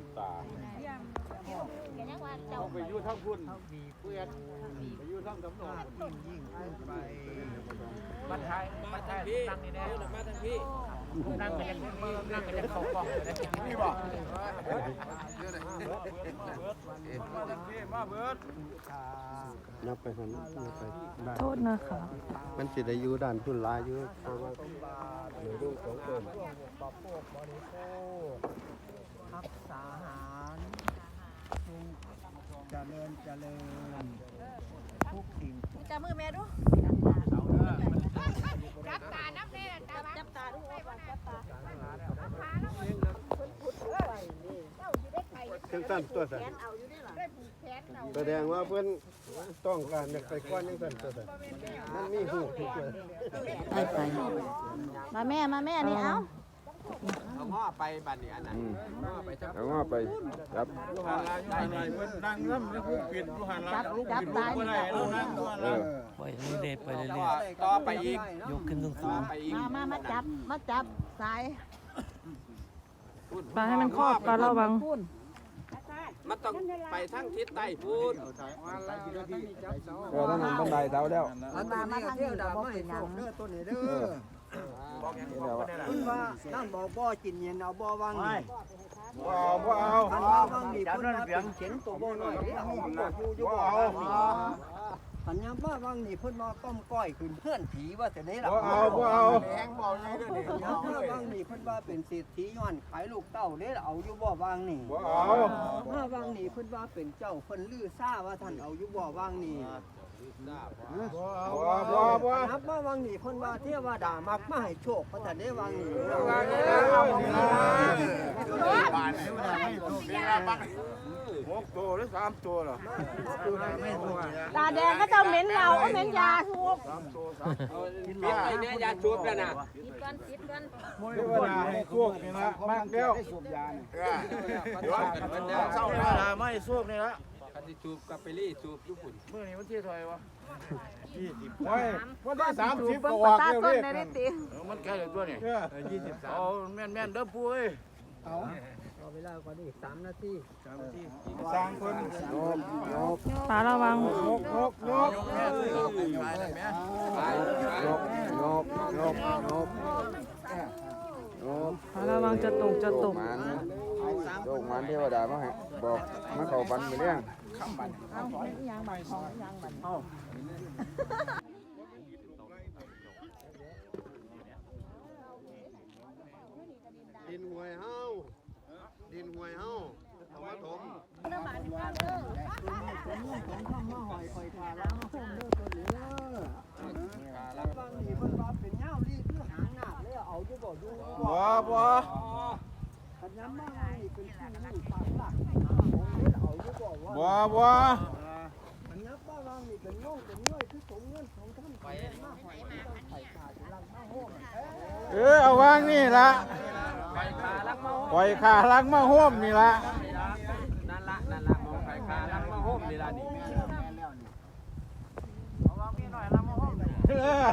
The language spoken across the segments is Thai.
ำตาแกยังว่าเจ้าต้องไปอยู่ทั้งพุ่นเพื่อนไปอยู่ทั้งสำนองยิ่งขึ้นไปมาทายมาทายนั่งนี่แน่มาทางพี่ นั่งกันยังนั่งกันยังเขากล้องเลยนี่บอกนับไปหันนับไปได้โทษนะคะมันสิได้อยู่ด้านพุ่นลายอยู่เพราะว่าในรูปของเติมบริโภคบริโภครักษาอาหารจงเจริญเจริญทุกสิ่งจับมือแม่ดู จับตานับแน่จับจับตาดูจับตาจับขาแล้วมันพุดพุดไปนี่เจ้าอยู่ได้ไข่จังสั้นตัวสั้นแขนเอาอยู่ได้หรอได้ผูกแขนเอาแสดงว่าเพื่อนต้องการอยากไปก้อนยังสั้นตัวสั้นมันมีหูทุกคนไปไปมาแม่มาแม่นี่เอา เอาง้อไปบัดนี้อันนั้นง้อไปจับเอาว่าไปครับได้นี่นั่งน้ำแล้วผู้ปิดผู้หันจับจับตายนี่ก็เออปล่อยเรื่อยๆไปเรื่ต่ออยต่อไปอีกๆยกขึ้นสูงต่อไปอีกมามามาจับ มาจับ สายปลาให้มันครอบปลาระวังพูนมันต้องไปทั้งทิศใต้พูนเออท่านนั้นบันไดเท้าแล้วอันนี้มาทางนี้ดาวไม่โชคเด้อตัวนี้เด้อ เดี๋ยวคุณว่านั่งบอกบ่กินเย็นเอาบ่วางนี่ว้าวว้าวคันว่าว่างนี่เพิ่นว่าเป็นเข็นตัวบ่น้อยนี่เอาบ่อยู่อยู่บ่เอาคันยามว่าว่างนี่เพิ่นว่าต้มก้อยขึ้นเพื่อนผีว่าแต่นี้ล่ะว้าวว้าวแรงบ่อยู่เด้อนี่ยามว่าว่างนี่เพิ่นว่าเป็นเศรษฐีย้อนขายลูกเต้าเด้เอาอยู่บ่ว่างนี่ว้าวว่าว่างนี่เพิ่นว่าเป็นเจ้าเพิ่นลือซ่าว่าท่านเอาอยู่บ่ว่างนี่ ว้าวว้าวว้าวนับว่าว่างนี่เพิ่นว่าเทวดามักมาให้โชคว่าท่านได้วางนี่วางนี่หกตัวหรือสามตัวหรอตาแดงก็จะเหม็นเราก็เหม็นยาสูบปิดไปเนี่ยยาจูบแล้วนะปิดก่อนปิดก่อนเทวดาให้พวกนี่ละมากเดียวเศร้าเวลาไม่สูบนี่ละ คันที่จูบกับไปรี่จูบญี่ปุ่นเมื่อนี้วันที่เท่าไหร่วะโอ้ยวันที่สามสิบเบิ่ก็งอปอกตาเร็วต้นดิในนิติเออมันใกล้เลยตัวนี่เออยี่สิบสามเอาแม่นแม่นๆเด้อปุ้ยเอาเอาเวลาก่อนอีก3นาทีสร้างคนโยกโยกปลาระวังโยกโยกโยกแม่ซื้อเอาไปขายได้ไหมโยกโยกโยกโยกโยกปลาระวังจะตกจะตกมันโยกมันเทวดามาให้บอกมาเข้าบันไปเรื่อง คำบันเอาไม่ยางบันของยางบันเอาดินหวยเฮาดินหวยเฮาเอามาถมเรื่องบาดนี่ว่าเด้อตัวนี้ผมทำมาหอยคอยทาล้างห้องเด้อตัวนี้เด้อบางนี่เพิ่นว่าเป็นเหย้าลีคือหางหนักเลยเอาอยู่บ่ดูบัวบัวคันย้ำมากนี่เป็นผู้นี่ปากหลัก บ่ว่าบัวบัวคันย้ำบ้าวางนี่เป็นง่องเป็นง่อยคือสงเงินของท่านไปมาหอยมาไข่ขาดลังมาโฮมเออเอาวางนี่ละไปขาลักมาปล่อยขาลังมาห่วมนี่ละนั่นละนั่นละมองไปขาลักมาโฮมนี่ละนี่เออ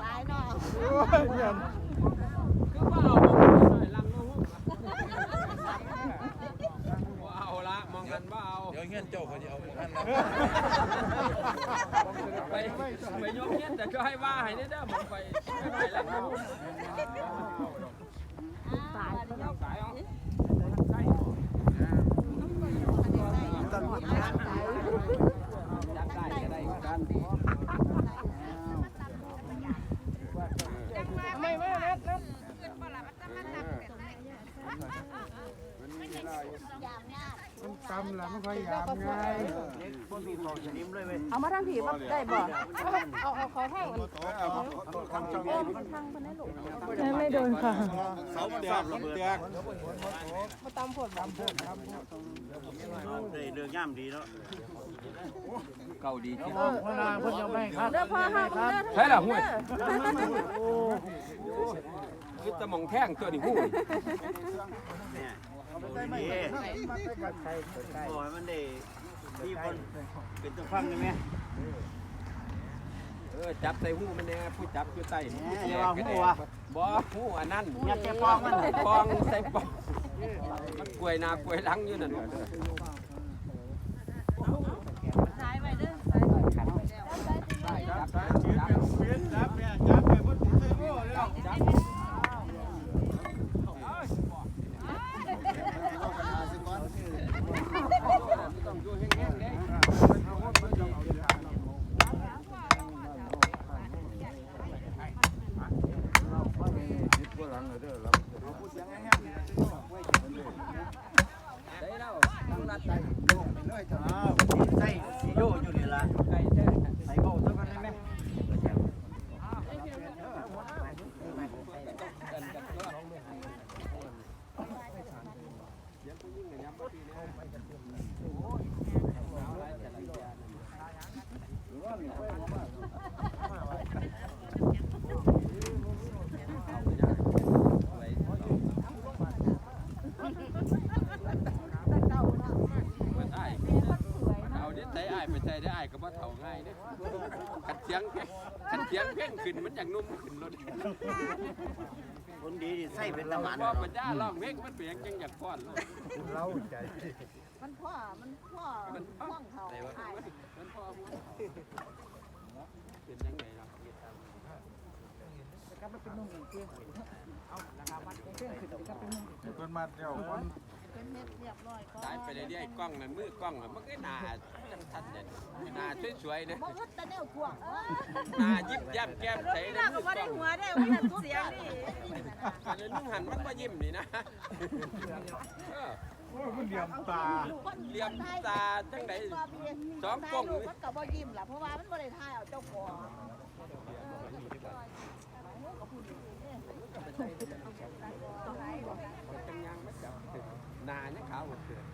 หลายเนาะโอ้ยเยี่ยมคือว่าเอาลังมาโฮมเอาละมองกันว่าเอา เดี๋ยวเงี้ยเจ้าเขาจะเอา ไปไปยกเงี้ยแต่ก็ให้ว่าให้ได้เด้อมองไปไปลักมาโฮมสายสายเอากำละไม่ค่อยยามไงเอามาทางผีบ่ได้บ่เอาเอาขอให้มันไม่โดนค่ะเสาแตกลมแตกมาตำผลตำผลเรื่องย่ำดีแล้วเก่าดีจริงพนาเพิ่นยังไม่ครับเด้อพ่อห้าเด้อใช่ล่ะห้วยคือตะมองแท่งตัวนี้หู้ ดีโอ้ยมันได้ที่คนเป็นตัวฟังได้ไหมเออจับใส่หูมันแน่ผู้จับอยู่ใต้อย่าว่าหูวะบ่หูอันนั้นอย่าแกปองมันปองใส่ปองมันกล้วยนากล้วยลังอยู่นั่นน่ะสายไปเด้อจับจับจับ ใส่สีโยอยู่นี่ละใส่เบาเท่ากันได้ไหม มันอ้ายเอาดิใส่อ้าย ไปใส่ได้อ้ายก็บ่เฒ่าง่ายเด้ขัดเสียงขัดเสียงเพ่งขึ้นมันอย่างนุ่มขึ้นรถคนดีใส่เป็นตะมันพอปัญญาร้องเพลงมันเปลี่ยนจังอยากฟ้อนเลยมันพ่อมันพ่อมันพ่องเขาแต่ว่าอ้ายมันมันพอเป็นยังไงล่ะเป็นมาเดียวคนเป็นเม็ด เรื่อยๆกล้องนั่นมือกล้องน่ะมันก็หน้าจังทันเนี่ยหน้าสวยๆนะบ่อึดแต่แนวพวกเอ้ยหน้ายิ้มแย้มแก้มใสนี่นะเรามืก็อกบ่ล้ได้องหัวได้ว่าเสียงนี่อันนี้นุ่งหันมันก็ยิ้มนี่นะเออเหลี่ยมตาเหลี่ยมตาจังไดสองกล้องมันก็บ่ยิ้มล่ะเพราะว่ามันบ่ได้ถ่ายเอาเจ้าของจังยังไม่จับหน้าเนี่ยขาวหมดเลยขา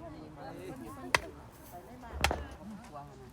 ไปไม่มาผมห่วงนะ